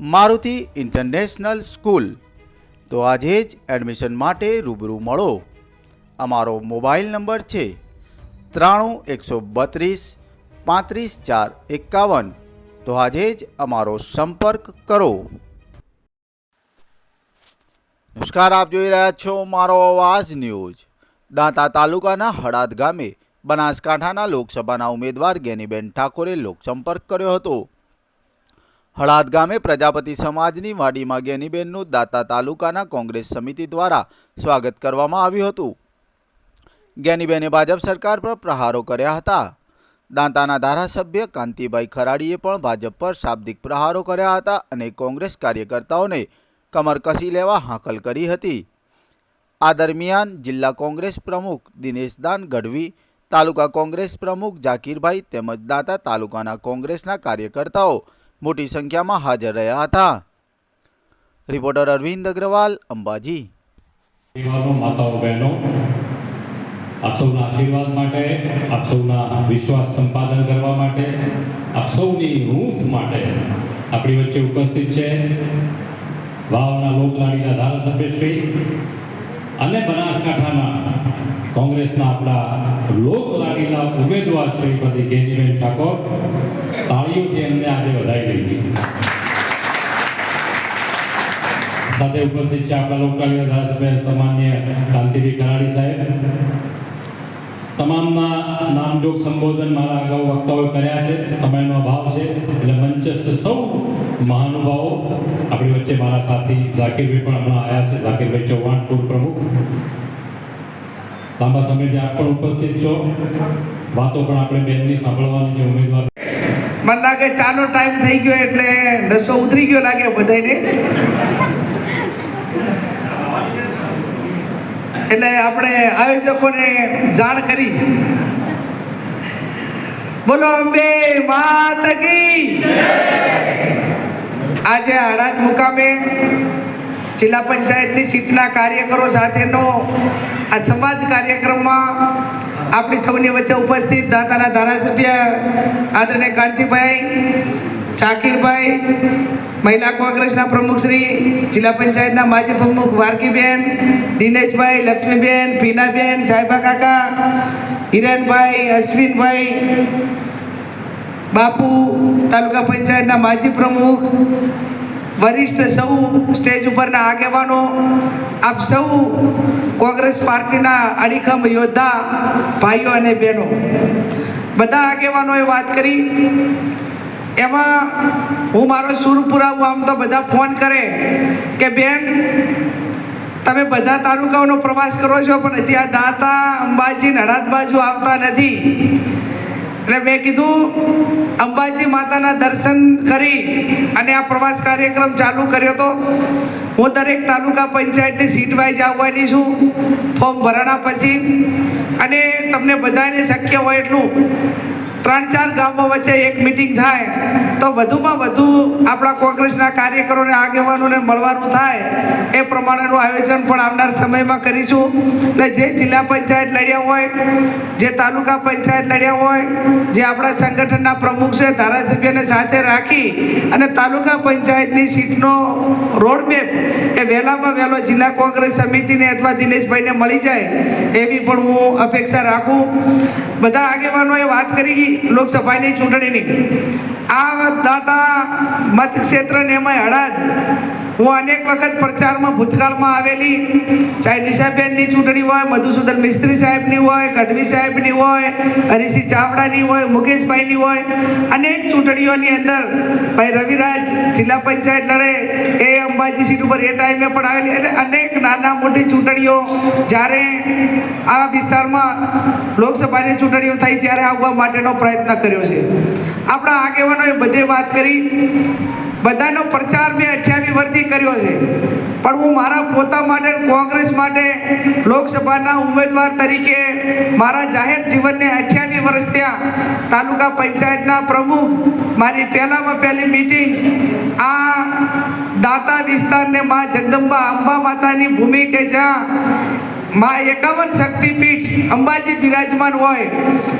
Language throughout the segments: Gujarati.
Maruti international school. તો આજે જ એડમિશન માટે રૂબરૂ મળો. અમારો મોબાઈલ નંબર છે ત્રાણું એકસો બત્રીસ પાંત્રીસ ચાર એકાવન. તો આજે જ અમારો સંપર્ક કરો. નમસ્કાર, આપ જોઈ રહ્યા છો મારો અવાજ ન્યૂઝ. દાંતા તાલુકાના હળાદ ગામે બનાસકાંઠાના લોકસભાના ઉમેદવાર ગેનીબેન ઠાકોરે લોકસંપર્ક કર્યો હતો. હળાદ ગામે પ્રજાપતિ સમાજની વાડીમાં ગેનીબેનનું દાતા તાલુકાના કોંગ્રેસ સમિતિ દ્વારા સ્વાગત કરવામાં આવ્યું હતું. ગેનીબેને ભાજપ સરકાર પર પ્રહારો કર્યા હતા. દાંતાના ધારાસભ્ય કાંતિભાઈ ખરાડીએ પણ ભાજપ પર શાબ્દિક પ્રહારો કર્યા હતા અને કોંગ્રેસ કાર્યકર્તાઓને કમર કસી લેવા હાંકલ કરી હતી. આ દરમિયાન જિલ્લા કોંગ્રેસ પ્રમુખ દિનેશદાન ગઢવી, તાલુકા કોંગ્રેસ પ્રમુખ જાકીરભાઈ તેમજ દાંતા તાલુકાના કોંગ્રેસના કાર્યકર્તાઓ મોટી સંખ્યામાં હાજર રહ્યા હતા. રિપોર્ટર અરવિંદ અગ્રવાલ, અંબાજી. માતાઓ, બહેનો, આપ સૌના આશીર્વાદ માટે, આપ સૌના વિશ્વાસ સંપાદન કરવા માટે, આપ સૌની હૂંફ માટે આપણી વચ્ચે ઉપસ્થિત છે વાવના લોકલાડીના ધારાસભ્યશ્રી અને બનાસકાંઠાના કોંગ્રેસના આપણા લોકલાડીના ઉમેદવાર શ્રીમતી ગેનીબેન ઠાકોર, તાળીઓથી એમને આજે વધાઈ લઈએ સાથે ઉપસ્થિત છે આપણા લોકલાડીના ધારાસભ્ય સામાન્ય કાંતિભાઈ કરાડી સાહેબ. તમામના નામજોગ સંબોધન મારા અગાઉ વક્તાઓએ કર્યા છે, સમયનો અભાવ છે, એટલે મંચસ્થ સૌ મહાનુભાવો આપણી વચ્ચે મારા સાથી ઝાકીરભાઈ પણ હમણાં આવ્યા છે, ઝાકીરભાઈ ચૌહાણ પૂર્વ પ્રમુખ. લાંબા સમયથી આપ પણ ઉપસ્થિત છો. વાતો પણ આપણે બેનની સાંભળવાની છે, ઉમેદવાર. મને લાગે ચાનો ટાઈમ થઈ ગયો એટલે નશો ઉતરી ગયો લાગે બધાને એટલે આપણે આયોજકોને જાણ કરી. બોલો, અંબે માત કી. આજે હળાદ મુકામે જિલ્લા પંચાયતની સીટના કાર્યકરો સાથેનો આ સંવાદ કાર્યક્રમમાં આપણી સૌની વચ્ચે ઉપસ્થિત દાતાના ધારાસભ્ય આદરણીય કાંતિભાઈ, ચાકીરભાઈ, મહિલા કોંગ્રેસના પ્રમુખશ્રી જિલ્લા પંચાયતના માજી પ્રમુખ વારકીબેન, દિનેશભાઈ, લક્ષ્મીબેન, પીનાબેન, સાહેબા કાકા, હિરેનભાઈ, અશ્વિનભાઈ, બાપુ, તાલુકા પંચાયતના માજી પ્રમુખ વરિષ્ઠ સૌ સ્ટેજ ઉપરના આગેવાનો, આપ સૌ કોંગ્રેસ પાર્ટીના અડીખમ યોદ્ધા ભાઈઓ અને બહેનો, બધા આગેવાનોએ વાત કરી. એમાં હું મારો સુર પુરાવું, આમ તો બધા ફોન કરે કે, બેન, તમે બધા તાલુકાઓનો પ્રવાસ કરો છો, પણ હજી આ દાંતા અંબાજી નડાદ બાજુ આવતા નથી. એટલે મેં કીધું, અંબાજી માતાના દર્શન કરી અને આ પ્રવાસ કાર્યક્રમ ચાલુ કર્યો તો હું દરેક તાલુકા પંચાયતની સીટ વાઇઝ આવવાની છું, ફોર્મ ભરાણા પછી. અને તમને બધાને શક્ય હોય એટલું ત્રણ ચાર ગામો વચ્ચે એક મિટિંગ થાય, તો વધુમાં વધુ આપણા કોંગ્રેસના કાર્યકરોને, આગેવાનોને મળવાનું થાય, એ પ્રમાણેનું આયોજન પણ આવનાર સમયમાં કરીશું. ને જે જિલ્લા પંચાયત લડ્યા હોય, જે તાલુકા પંચાયત લડ્યા હોય, જે આપણા સંગઠનના પ્રમુખ છે, ધારાસભ્યને સાથે રાખી અને તાલુકા પંચાયતની સીટનો રોડમેપ એ વહેલામાં વહેલો જિલ્લા કોંગ્રેસ સમિતિને અથવા દિનેશભાઈને મળી જાય, એવી પણ હું અપેક્ષા રાખું. બધા આગેવાનોએ વાત કરી લોકસભાની ચૂંટણીની. આ દાતા મત ક્ષેત્રને એમાં હળાદ હું અનેક વખત પ્રચારમાં, ભૂતકાળમાં આવેલી ચાહે નિશાબેનની ચૂંટણી હોય, મધુસૂદન મિસ્ત્રી સાહેબની હોય, ગઢવી સાહેબની હોય હરીસિંહ ચાવડાની હોય, મુકેશભાઈની હોય, અનેક ચૂંટણીઓની અંદર ભાઈ રવિરાજ જિલ્લા પંચાયત લડે એ અંબાજી સીટ ઉપર એ ટાઈમે પણ આવેલી. એટલે અનેક નાના મોટી ચૂંટણીઓ જ્યારે આ વિસ્તારમાં લોકસભાની ચૂંટણીઓ થઈ ત્યારે આવવા માટેનો પ્રયત્ન કર્યો છે. આપણા આગેવાનોએ બધે વાત કરી. બધાનો પ્રચાર મેં અઠ્યાવી વર્ષથી કર્યો છે. પણ હું મારા પોતા માટે, કોંગ્રેસ માટે, લોકસભાના ઉમેદવાર તરીકે મારા જાહેર જીવનને અઠ્યાવી વર્ષ ત્યાં તાલુકા પંચાયતના પ્રમુખ, મારી પહેલામાં પહેલી મિટિંગ આ દાતા વિસ્તારને મા જગદંબા અંબા માતાની ભૂમિ કે જ્યાં મા એકાવન શક્તિપીઠ અંબાજી બિરાજમાન હોય.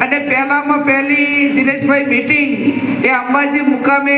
અને પહેલામાં પહેલી દિનેશભાઈ મિટિંગ એ અંબાજી મુકામે